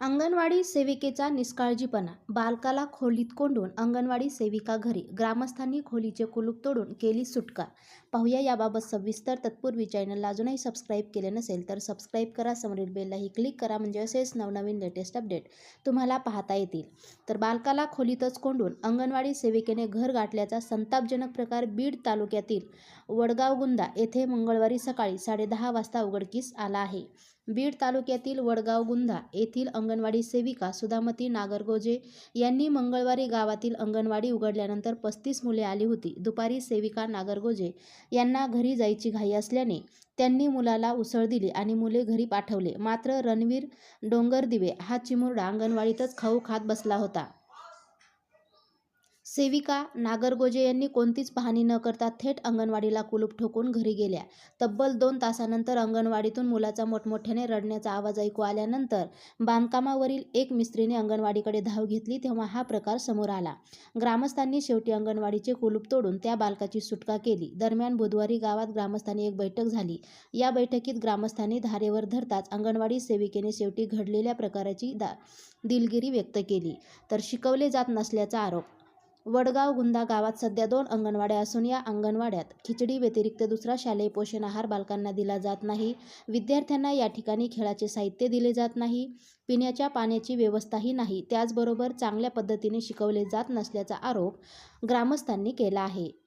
अंगणवाडी सेविकेचा निष्काळजीपणा. बालकाला खोलीत कोंडून अंगणवाडी सेविका घरी ग्रामस्थांनी खोलीचे कुलूप तोडून केली सुटका. पाहूया याबाबत सविस्तर तत्पूर्वी चॅनलला अजूनही सबस्क्राईब केले नसेल तर सबस्क्राईब करा समोरील बेललाही क्लिक करा म्हणजे असेच नवनवीन लेटेस्ट अपडेट तुम्हाला पाहता येतील. तर बालकाला खोलीतच कोंडून अंगणवाडी सेविकेने घर गाठल्याचा संतापजनक प्रकार बीड तालुक्यातील वडगावगुंदा येथे मंगळवारी सकाळी साडेदहा वाजता उघडकीस आला आहे. बीड तालुक्यातील वडगाव गुंधा येथील अंगणवाडी सेविका सुधामती नागरगोजे यांनी मंगळवारी गावातील अंगणवाडी उघडल्यानंतर पस्तीस मुले आली होती. दुपारी सेविका नागरगोजे यांना घरी जायची घाई असल्याने त्यांनी मुलाला उसळ दिली आणि मुले घरी पाठवले. मात्र रणवीर डोंगरदिवे हा चिमुरडा अंगणवाडीतच खाऊ खात बसला होता. सेविका नागरगोजे यांनी कोणतीच पाहणी न करता थेट अंगणवाडीला कुलूप ठोकून घरी गेल्या. तब्बल दोन तासानंतर अंगणवाडीतून मुलाचा मोठमोठ्याने रडण्याचा आवाज ऐकू आल्यानंतर बांधकामावरील एक मिस्त्रीने अंगणवाडीकडे धाव घेतली तेव्हा हा प्रकार समोर आला. ग्रामस्थांनी शेवटी अंगणवाडीचे कुलूप तोडून त्या बालकाची सुटका केली. दरम्यान बुधवारी गावात ग्रामस्थांनी एक बैठक झाली. या बैठकीत ग्रामस्थांनी धारेवर धरताच अंगणवाडी सेविकेने शेवटी घडलेल्या प्रकाराची दा दिलगिरी व्यक्त केली. तर शिकवले जात नसल्याचा आरोप वडगाव गुंदा गावात सध्या दोन अंगणवाड्या असून या अंगणवाड्यात खिचडी व्यतिरिक्त दुसरा शालेय पोषण आहार बालकांना दिला जात नाही. विद्यार्थ्यांना या ठिकाणी खेळाचे साहित्य दिले जात नाही. पिण्याच्या पाण्याची व्यवस्थाही नाही. त्याचबरोबर चांगल्या पद्धतीने शिकवले जात नसल्याचा आरोप ग्रामस्थांनी केला आहे.